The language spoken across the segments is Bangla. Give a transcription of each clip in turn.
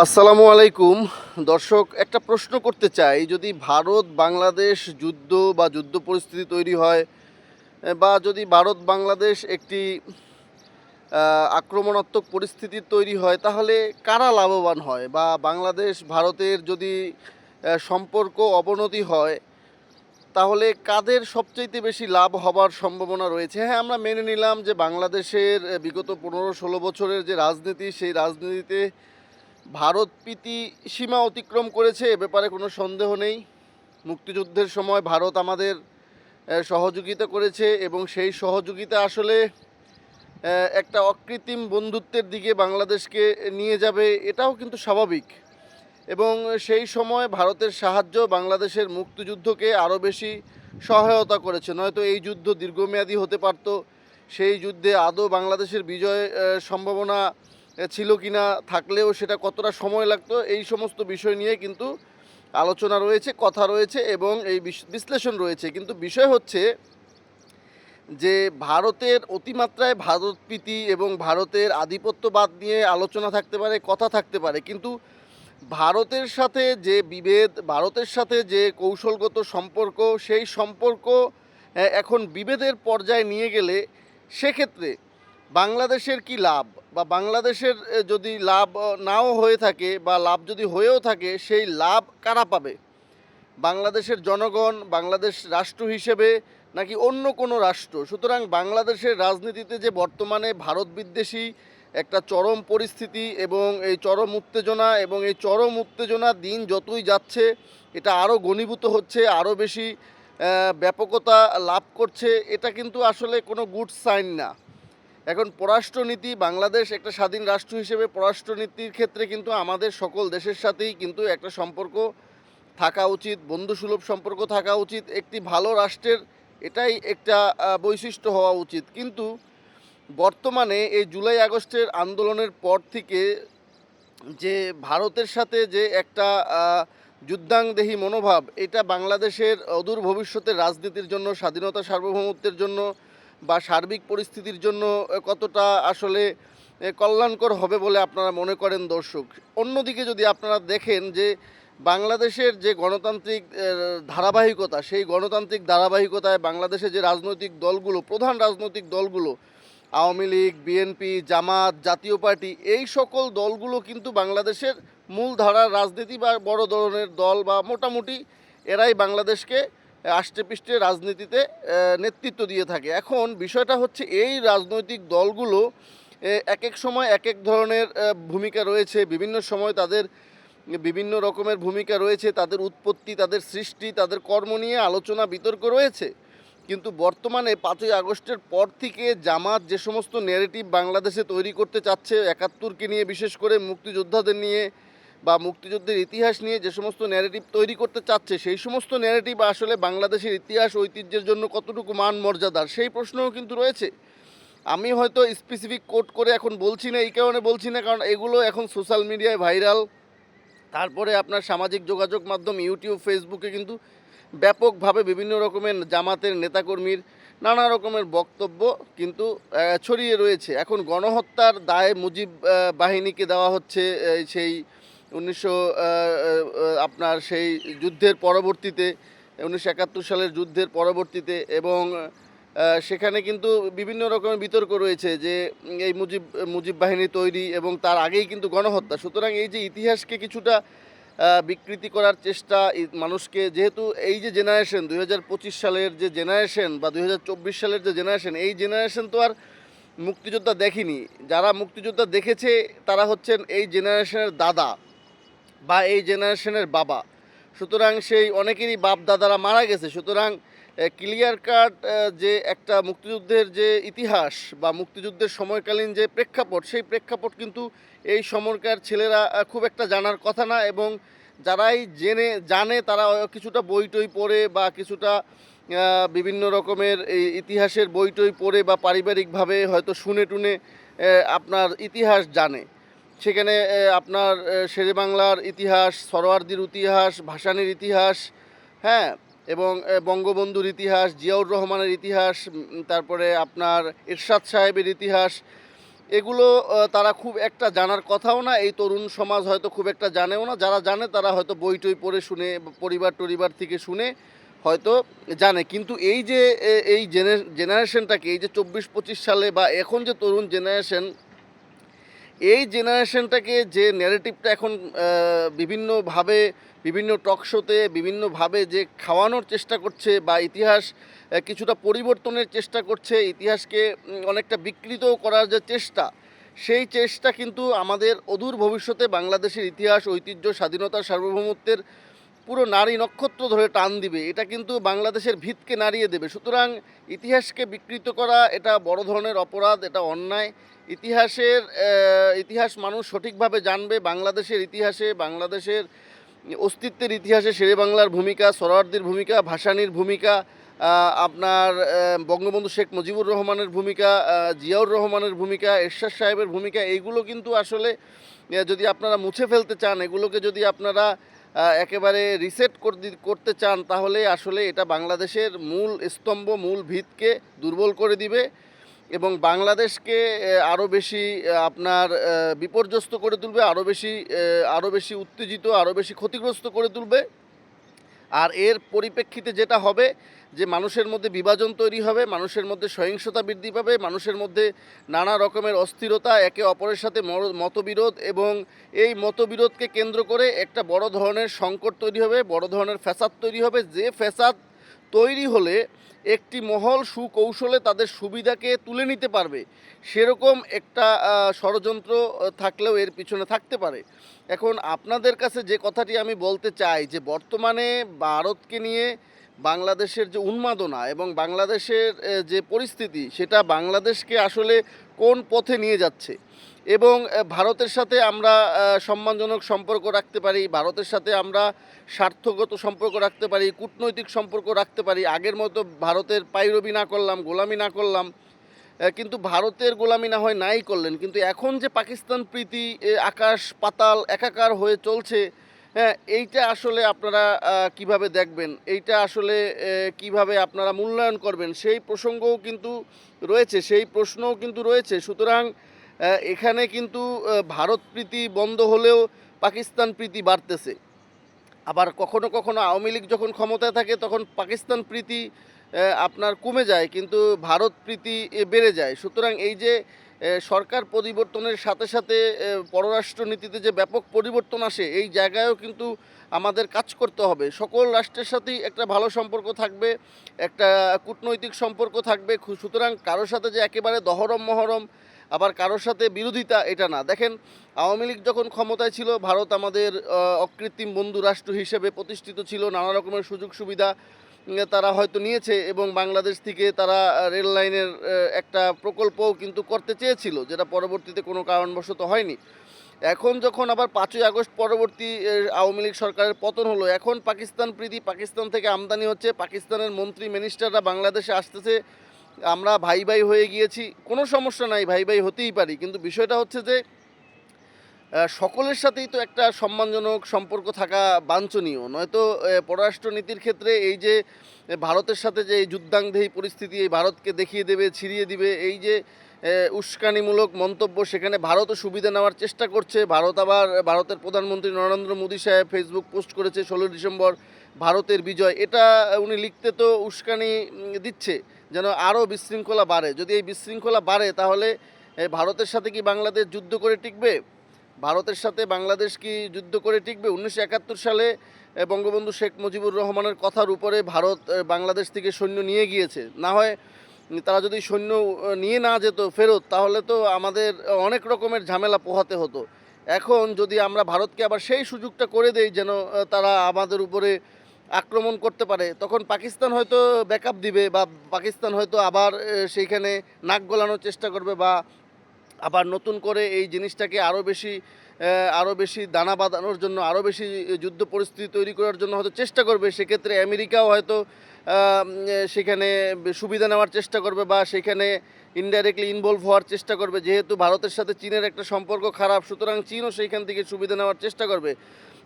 আসসালামু আলাইকুম। দর্শক, একটা প্রশ্ন করতে চাই। যদি ভারত, বাংলাদেশ যুদ্ধ বা যুদ্ধ পরিস্থিতি তৈরি হয়, বা যদি ভারত, বাংলাদেশ একটি আক্রমণাত্মক পরিস্থিতি তৈরি হয়, তাহলে কারা লাভবান হয়? বা বাংলাদেশ, ভারতের যদি সম্পর্ক অবনতি হয়, তাহলে কাদের সবচাইতে বেশি লাভ হবার সম্ভাবনা রয়েছে? হ্যাঁ আমরা মেনে নিলাম যে বাংলাদেশের বিগত পনেরো ষোলো বছরের যে রাজনীতি, সেই রাজনীতিতে ভারত প্রীতি সীমা অতিক্রম করেছে, এ ব্যাপারে কোনো সন্দেহ নেই। মুক্তিযুদ্ধের সময় ভারত আমাদের সহযোগিতা করেছে এবং সেই সহযোগিতা আসলে একটা অকৃত্রিম বন্ধুত্বের দিকে বাংলাদেশকে নিয়ে যাবে, এটাও কিন্তু স্বাভাবিক। এবং সেই সময় ভারতের সাহায্য বাংলাদেশের মুক্তিযুদ্ধকে আরও বেশি সহায়তা করেছে। নয়তো এই যুদ্ধ দীর্ঘমেয়াদী হতে পারত, সেই যুদ্ধে আদৌ বাংলাদেশের বিজয় সম্ভাবনা ছিল কিনা থাকলেও সেটা কতটা সময় লাগতো, এই সমস্ত বিষয় নিয়ে কিন্তু আলোচনা রয়েছে, কথা রয়েছে এবং এই বিশ- বিশ্লেষণ রয়েছে। কিন্তু বিষয় হচ্ছে যে ভারতের অতিমাত্রায় ভারতপ্রীতি এবং ভারতের আধিপত্যবাদ নিয়ে আলোচনা থাকতে পারে, কথা থাকতে পারে, কিন্তু ভারতের সাথে যে বিভেদ, ভারতের সাথে যে কৌশলগত সম্পর্ক, সেই সম্পর্ক এখন বিভেদের পর্যায়ে নিয়ে গেলে সেক্ষেত্রে বাংলাদেশের কি লাভ? বা বাংলাদেশের যদি লাভ নাও হয়ে থাকে বা লাভ যদি হয়েও থাকে, সেই লাভ কারা পাবে? বাংলাদেশের জনগণ, বাংলাদেশ রাষ্ট্র হিসেবে নাকি অন্য কোনো রাষ্ট্র? সুতরাং বাংলাদেশের রাজনীতিতে যে বর্তমানে ভারত বিদ্বেষী একটা চরম পরিস্থিতি এবং এই চরম উত্তেজনা এবং এই চরম উত্তেজনা দিন যতই যাচ্ছে, এটা আরও ঘনীভূত হচ্ছে, আরও বেশি ব্যাপকতা লাভ করছে, এটা কিন্তু আসলে কোনো গুড সাইন না। এখন পররাষ্ট্রনীতি, বাংলাদেশ একটা স্বাধীন রাষ্ট্র হিসেবে পররাষ্ট্রনীতির ক্ষেত্রে কিন্তু আমাদের সকল দেশের সাথেই কিন্তু একটা সম্পর্ক থাকা উচিত, বন্ধুসুলভ সম্পর্ক থাকা উচিত, একটি ভালো রাষ্ট্রের এটাই একটা বৈশিষ্ট্য হওয়া উচিত। কিন্তু বর্তমানে এই জুলাই আগস্টের আন্দোলনের পর থেকে যে ভারতের সাথে যে একটা যুদ্ধাংদেহী মনোভাব, এটা বাংলাদেশের অদূর ভবিষ্যতের রাজনীতির জন্য, স্বাধীনতা সার্বভৌমত্বের জন্য বা সার্বিক পরিস্থিতির জন্য কতটা আসলে কল্যাণকর হবে বলে আপনারা মনে করেন দর্শক? অন্যদিকে যদি আপনারা দেখেন যে, বাংলাদেশের যে গণতান্ত্রিক ধারাবাহিকতা, সেই গণতান্ত্রিক ধারাবাহিকতায় বাংলাদেশে যে রাজনৈতিক দলগুলো, প্রধান রাজনৈতিক দলগুলো, আওয়ামী লীগ, বিএনপি, জামাত, জাতীয় পার্টি, এই সকল দলগুলো কিন্তু বাংলাদেশের মূল ধারার রাজনীতি বা বড় ধরনের দল বা মোটামুটি এরাই বাংলাদেশকে আষ্টেপৃষ্টে রাজনীতিতে নেতৃত্ব দিয়ে থাকে। এখন বিষয়টা হচ্ছে এই রাজনৈতিক দলগুলো এক এক সময় এক এক ধরনের ভূমিকা রয়েছে। বিভিন্ন সময় তাদের, বিভিন্ন রকমের ভূমিকা রয়েছে। তাদের উৎপত্তি, তাদের সৃষ্টি, তাদের কর্ম নিয়ে আলোচনা, বিতর্ক রয়েছে। কিন্তু বর্তমানে পাঁচই আগস্টের পর থেকে জামাত যে সমস্ত ন্যারেটিভ বাংলাদেশে তৈরি করতে চাচ্ছে, একাত্তরকে নিয়ে বিশেষ করে মুক্তিযোদ্ধাদের নিয়ে বা মুক্তিযুদ্ধের ইতিহাস নিয়ে যে সমস্ত ন্যারেটিভ তৈরি করতে চাচ্ছে, সেই সমস্ত ন্যারেটিভ আসলে বাংলাদেশের ইতিহাস, ঐতিহ্যের জন্য কতটুকু মান মর্যাদার সেই প্রশ্নও কিন্তু রয়েছে। আমি হয়তো স্পেসিফিক কোট করে এখন বলছি না, এই কারণে বলছি না, কারণ এগুলো এখন সোশ্যাল মিডিয়ায় ভাইরাল তারপরে আপনার সামাজিক যোগাযোগ মাধ্যম ইউটিউব ফেসবুকে কিন্তু ব্যাপকভাবে বিভিন্ন রকমের জামাতের নেতাকর্মীর নানা রকমের বক্তব্য কিন্তু ছড়িয়ে রয়েছে। এখন গণহত্যার দায় মুজিব বাহিনীকে দেওয়া হচ্ছে সেই উনিশশো আপনার সেই যুদ্ধের পরবর্তীতে, উনিশশো একাত্তর সালের যুদ্ধের পরবর্তীতে এবং সেখানে কিন্তু বিভিন্ন রকমের বিতর্ক রয়েছে যে এই মুজিব মুজিব বাহিনী তৈরি এবং তার আগেই কিন্তু গণহত্যা। সুতরাং এই যে ইতিহাসকে কিছুটা বিকৃতি করার চেষ্টা মানুষকে, যেহেতু এই যে জেনারেশন, দুই হাজার পঁচিশ সালের যে জেনারেশন বা দুই হাজার চব্বিশ সালের যে জেনারেশন, এই জেনারেশন তো আর মুক্তিযোদ্ধা দেখেনি। যারা মুক্তিযোদ্ধা দেখেছে তারা হচ্ছেন এই জেনারেশনের দাদা। বা এই জেনারেশনের বাবা। সুতরাং সেই অনেকেরই বাপ দাদারা মারা গেছে। সুতরাং ক্লিয়ার কাট যে একটা মুক্তিযুদ্ধের যে ইতিহাস বা মুক্তিযুদ্ধের সময়কালীন যে প্রেক্ষাপট, সেই প্রেক্ষাপট কিন্তু এই সময়কার ছেলেরা খুব একটা জানার কথা না এবং যারাই জেনে, জানে তারা কিছুটা বই টই পড়ে বা কিছুটা বিভিন্ন রকমের এই ইতিহাসের বই টই পড়ে বা পারিবারিকভাবে হয়তো শুনে টুনে আপনার ইতিহাস জানে। সেখানে আপনার শেরে বাংলার ইতিহাস, সরোয়ার্দির ইতিহাস, ভাসানির ইতিহাস হ্যাঁ এবং বঙ্গবন্ধুর ইতিহাস, জিয়াউর রহমানের ইতিহাস তারপরে আপনার এরশাদ সাহেবের ইতিহাস, এগুলো তারা খুব একটা জানার কথাও না। এই তরুণ সমাজ হয়তো খুব একটা জানেও না। যারা জানে, তারা হয়তো বই টই পড়ে শুনে, পরিবার টরিবার থেকে শুনে হয়তো জানে। কিন্তু এই যে এই জেনারেশনটাকে, এই যে চব্বিশ পঁচিশ সালে বা এখন যে তরুণ জেনারেশন এই জেনারেশনটাকে যে ন্যারেটিভটা এখন বিভিন্নভাবে, বিভিন্ন টক শোতে বিভিন্নভাবে যে খাওয়ানোর চেষ্টা করছে বা ইতিহাস কিছুটা পরিবর্তনের চেষ্টা করছে, ইতিহাসকে অনেকটা বিকৃত করার যে চেষ্টা, সেই চেষ্টা কিন্তু আমাদের অদূর ভবিষ্যতে বাংলাদেশের ইতিহাস, ঐতিহ্য স্বাধীনতা সার্বভৌমত্বের পুরো নারী নক্ষত্র ধরে টান দিবে, এটা কিন্তু বাংলাদেশের ভিতকে নাড়িয়ে দেবে। সুতরাং ইতিহাসকে বিকৃত করা, এটা বড় ধরনের অপরাধ, এটা অন্যায়। ইতিহাসের ইতিহাস মানুষ সঠিকভাবে জানবে, বাংলাদেশের ইতিহাসে, বাংলাদেশের অস্তিত্বের ইতিহাসে শেরে বাংলার ভূমিকা, সরোয়ার্দির ভূমিকা, ভাসানীর ভূমিকা আপনার বঙ্গবন্ধু শেখ মুজিবুর রহমানের ভূমিকা জিয়াউর রহমানের ভূমিকা, এরশাদ সাহেবের ভূমিকা এইগুলো কিন্তু আসলে যদি আপনারা মুছে ফেলতে চান, এগুলোকে যদি আপনারা একেবারে রিসেট করতে চান, তাহলে আসলে এটা বাংলাদেশের মূল স্তম্ভ, মূল ভিতকে দুর্বল করে দিবে এবং বাংলাদেশকে আরও বেশি আপনার বিপর্যস্ত করে তুলবে আরও বেশি আরও বেশি উত্তেজিত আরও বেশি ক্ষতিগ্রস্ত করে তুলবে। আর এর পরিপ্রেক্ষিতে যেটা হবে যে মানুষের মধ্যে বিভাজন তৈরি হবে, মানুষের মধ্যে সহিংসতা বৃদ্ধি পাবে, মানুষের মধ্যে নানা রকমের অস্থিরতা, একে অপরের সাথে মতবিরোধ এবং এই মতবিরোধকে কেন্দ্র করে একটা বড় ধরনের সংকট তৈরি হবে, বড় ধরনের ফ্যাসাদ তৈরি হবে। যে ফ্যাসাদ তৈরি হলে একটি মহল সুকৌশলে তাদের সুবিধাকে তুলে নিতে পারবে। সেরকম একটা ষড়যন্ত্র থাকলেও এর পিছনে থাকতে পারে। এখন আপনাদের কাছে যে কথাটি আমি বলতে চাই যে বর্তমানে ভারতকে নিয়ে বাংলাদেশের যে উন্মাদনা এবং বাংলাদেশের যে পরিস্থিতি, সেটা বাংলাদেশকে আসলে কোন পথে নিয়ে যাচ্ছে? এবং ভারতের সাথে আমরা সম্মানজনক সম্পর্ক রাখতে পারি, ভারতের সাথে আমরা স্বার্থগত সম্পর্ক রাখতে পারি, কূটনৈতিক সম্পর্ক রাখতে পারি, আগের মতো ভারতের পাইরবি না করলাম, গোলামি না করলাম কিন্তু ভারতের গোলামি না হয় নাই করলেন। কিন্তু এখন যে পাকিস্তান প্রীতি আকাশ পাতাল, একাকার হয়ে চলছে হ্যাঁ এইটা আসলে আপনারা কীভাবে দেখবেন? এইটা আসলে কীভাবে আপনারা মূল্যায়ন করবেন? সেই প্রসঙ্গও কিন্তু রয়েছে, সেই প্রশ্নও কিন্তু রয়েছে। সুতরাং এখানে কিন্তু ভারত প্রীতি বন্ধ হলেও পাকিস্তান প্রীতি বাড়তেছে। আবার কখনো কখনো আওয়ামী লীগ যখন ক্ষমতায় থাকে, তখন পাকিস্তান প্রীতি আপনার কমে যায়, কিন্তু ভারত প্রীতি বেড়ে যায়। সুতরাং এই যে সরকার পরিবর্তনের সাথে সাথে আহ, পররাষ্ট্র নীতিতে যে ব্যাপক পরিবর্তন আসে এই জায়গায়ও কিন্তু আমাদের কাজ করতে হবে। সকল রাষ্ট্রের সাথেই একটা ভালো সম্পর্ক থাকবে একটা কূটনৈতিক সম্পর্ক থাকবে সুতরাং কারোর সাথে যে একেবারে দহরম মহরম আবার কারোর সাথে বিরোধিতা এটা না। দেখেন আওয়ামী লীগ যখন ক্ষমতায় ছিল ভারত আমাদের অকৃত্রিম বন্ধু রাষ্ট্র হিসেবে প্রতিষ্ঠিত ছিল নানা রকমের সুযোগ সুবিধা তারা হয়তো নিয়েছে এবং বাংলাদেশ থেকে তারা রেল লাইনের একটা প্রকল্পও কিন্তু করতে চেয়েছিল, যেটা পরবর্তীতে কোনো কারণবশত হয়নি। এখন যখন আবার পাঁচই আগস্ট পরবর্তী আওয়ামী লীগ সরকারের পতন হলো, এখন পাকিস্তান প্রীতি, পাকিস্তান থেকে আমদানি হচ্ছে, পাকিস্তানের মন্ত্রী, মিনিস্টাররা বাংলাদেশে আসতেছে, আমরা ভাই ভাই হয়ে গিয়েছি, কোনো সমস্যা নাই, ভাই ভাই হতেই পারি, কিন্তু বিষয়টা হচ্ছে যে সকলের সাথেই তো একটা সম্মানজনক সম্পর্ক থাকা বাঞ্ছনীয়। নয়তো পররাষ্ট্রনীতির ক্ষেত্রে এই যে ভারতের সাথে যে এই যুদ্ধাংদেহী পরিস্থিতি, এই ভারতকে দেখিয়ে দেবে, ছিড়িয়ে দিবে, এই যে উস্কানিমূলক মন্তব্য, সেখানে ভারতও সুবিধা নেওয়ার চেষ্টা করছে। ভারত আবার, ভারতের প্রধানমন্ত্রী নরেন্দ্র মোদী সাহেব ফেসবুক পোস্ট করেছে ষোলো ডিসেম্বর, ভারতের বিজয়। এটা উনি লিখতে তো উস্কানি দিচ্ছে, যেন আরও বিশৃঙ্খলা বাড়ে। যদি এই বিশৃঙ্খলা বাড়ে, তাহলে ভারতের সাথে কি বাংলাদেশ যুদ্ধ করে টিকবে? ভারতের সাথে বাংলাদেশ কি যুদ্ধ করে টিকবে? উনিশশো একাত্তর সালে বঙ্গবন্ধু শেখ মুজিবুর রহমানের কথার উপরে ভারত বাংলাদেশ থেকে সৈন্য নিয়ে গিয়েছে। না হয় তারা যদি সৈন্য নিয়ে না যেত ফেরত, তাহলে তো আমাদের অনেক রকমের ঝামেলা পোহাতে হতো। এখন যদি আমরা ভারতকে আবার সেই সুযোগটা করে দেই যেন তারা আমাদের উপরে আক্রমণ করতে পারে, তখন পাকিস্তান হয়তো ব্যাকআপ দিবে বা পাকিস্তান হয়তো আবার সেইখানে নাক গলানোর চেষ্টা করবে বা আবার নতুন করে এই জিনিসটাকে আরও বেশি আরও বেশি দানা বাঁধানোর জন্য আরও বেশি যুদ্ধ পরিস্থিতি তৈরি করার জন্য হয়তো চেষ্টা করবে। সেক্ষেত্রে আমেরিকাও হয়তো সেখানে সুবিধা নেওয়ার চেষ্টা করবে বা সেখানে ইনডাইরেক্টলি ইনভলভ হওয়ার চেষ্টা করবে। যেহেতু ভারতের সাথে চীনের একটা সম্পর্ক খারাপ, সুতরাং চীনও সেইখান থেকে সুবিধা নেওয়ার চেষ্টা করবে।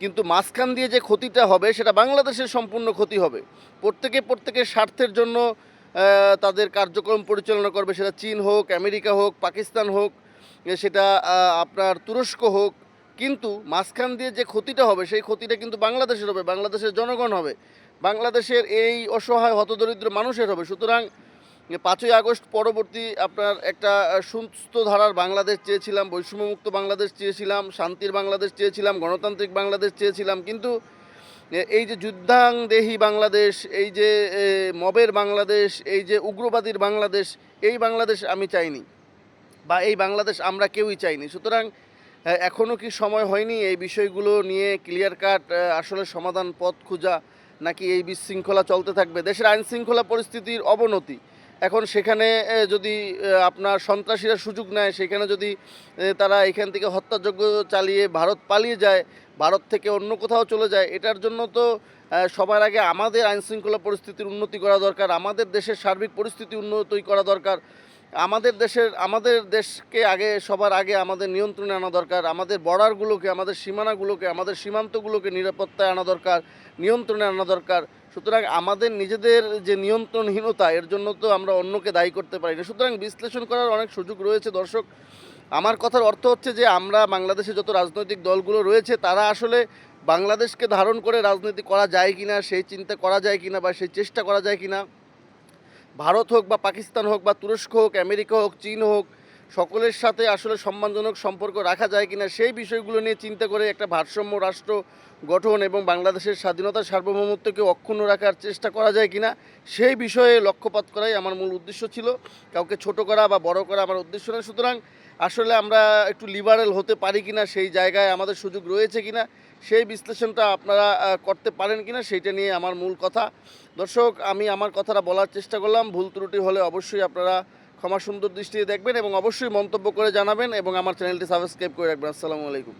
কিন্তু মাঝখান দিয়ে যে ক্ষতিটা হবে, সেটা বাংলাদেশের সম্পূর্ণ ক্ষতি হবে। প্রত্যেকে প্রত্যেকের স্বার্থের জন্য তাদের কার্যক্রম পরিচালনা করবে সেটা চীন হোক, আমেরিকা হোক, পাকিস্তান হোক সেটা আপনার তুরস্ক হোক। কিন্তু মাঝখান দিয়ে যে ক্ষতিটা হবে, সেই ক্ষতিটা কিন্তু বাংলাদেশের হবে, বাংলাদেশের জনগণ হবে। বাংলাদেশের এই অসহায়, হতদরিদ্র মানুষের হবে। সুতরাং পাঁচই আগস্ট পরবর্তী আপনার একটা সুস্থ ধারার বাংলাদেশ চেয়েছিলাম, বৈষম্যমুক্ত বাংলাদেশ চেয়েছিলাম, শান্তির বাংলাদেশ চেয়েছিলাম, গণতান্ত্রিক বাংলাদেশ চেয়েছিলাম। কিন্তু এই যে যুদ্ধাং দেহি বাংলাদেশ, এই যে মবের বাংলাদেশ, এই যে উগ্রবাদীর বাংলাদেশ, এই বাংলাদেশ আমি চাইনি। বা এই বাংলাদেশ আমরা কেউই চাইনি। সুতরাং এখনও কি সময় হয়নি এই বিষয়গুলো নিয়ে ক্লিয়ার কাট আসলে সমাধান পথ খোঁজা, নাকি এই বিশৃঙ্খলা চলতে থাকবে? দেশের আইনশৃঙ্খলা পরিস্থিতির অবনতি। এখন সেখানে যদি আপনার সন্ত্রাসীরা সুযোগ নেয়, সেখানে যদি তারা এখান থেকে হত্যাযজ্ঞ চালিয়ে ভারত পালিয়ে যায়, ভারত থেকে অন্য কোথাও চলে যায়, এটার জন্য তো সবার আগে আমাদের আইন শৃঙ্খলা পরিস্থিতির উন্নতি করা দরকার, আমাদের দেশের সার্বিক পরিস্থিতি উন্নতি করা দরকার, আমাদের দেশের, আমাদের দেশকে আগে, সবার আগে আমাদের নিয়ন্ত্রণে আনা দরকার, আমাদের বর্ডারগুলোকে, আমাদের সীমানাগুলোকে, আমাদের সীমান্তগুলোকে নিরাপত্তায় আনা দরকার, নিয়ন্ত্রণে আনা দরকার সুতরাং আমাদের নিজেদের যে নিয়ন্ত্রণহীনতা, এর জন্য তো আমরা অন্যকে দায়ী করতে পারি না। সুতরাং বিশ্লেষণ করার অনেক সুযোগ রয়েছে, দর্শক। আমার কথার অর্থ হচ্ছে যে, আমরা বাংলাদেশে যত রাজনৈতিক দলগুলো রয়েছে, তারা আসলে বাংলাদেশকে ধারণ করে রাজনীতি করা যায় কি না সেই চিন্তা করা যায় কি না বা সেই চেষ্টা করা যায় কি না ভারত হোক বা পাকিস্তান হোক বা তুরস্ক হোক, আমেরিকা হোক, চীন হোক সকলের সাথে আসলে সম্মানজনক সম্পর্ক রাখা যায় কিনা সেই বিষয়গুলো নিয়ে চিন্তা করে একটা ভারসাম্য রাষ্ট্র গঠন এবং বাংলাদেশের স্বাধীনতা সার্বভৌমত্বকে অক্ষুণ্ণ রাখার চেষ্টা করা যায় কিনা সেই বিষয়ে লক্ষ্যপাত করাই আমার মূল উদ্দেশ্য ছিল। কাউকে ছোট করা বা বড় করা আমার উদ্দেশ্য নয়। সুতরাং আসলে আমরা একটু লিবারেল হতে পারি কিনা, সেই জায়গায় আমাদের সুযোগ রয়েছে কিনা, সেই বিশ্লেষণটা আপনারা করতে পারেন কিনা সেইটা নিয়ে আমার মূল কথা। দর্শক, আমি আমার কথাটা বলার চেষ্টা করলাম। ভুল ত্রুটি হলে অবশ্যই আপনারা ক্ষমা সুন্দর দৃষ্টিতে দেখবেন এবং অবশ্যই মন্তব্য করে জানাবেন এবং আমার চ্যানেলটি সাবস্ক্রাইব করে রাখবেন। আসসালামু আলাইকুম।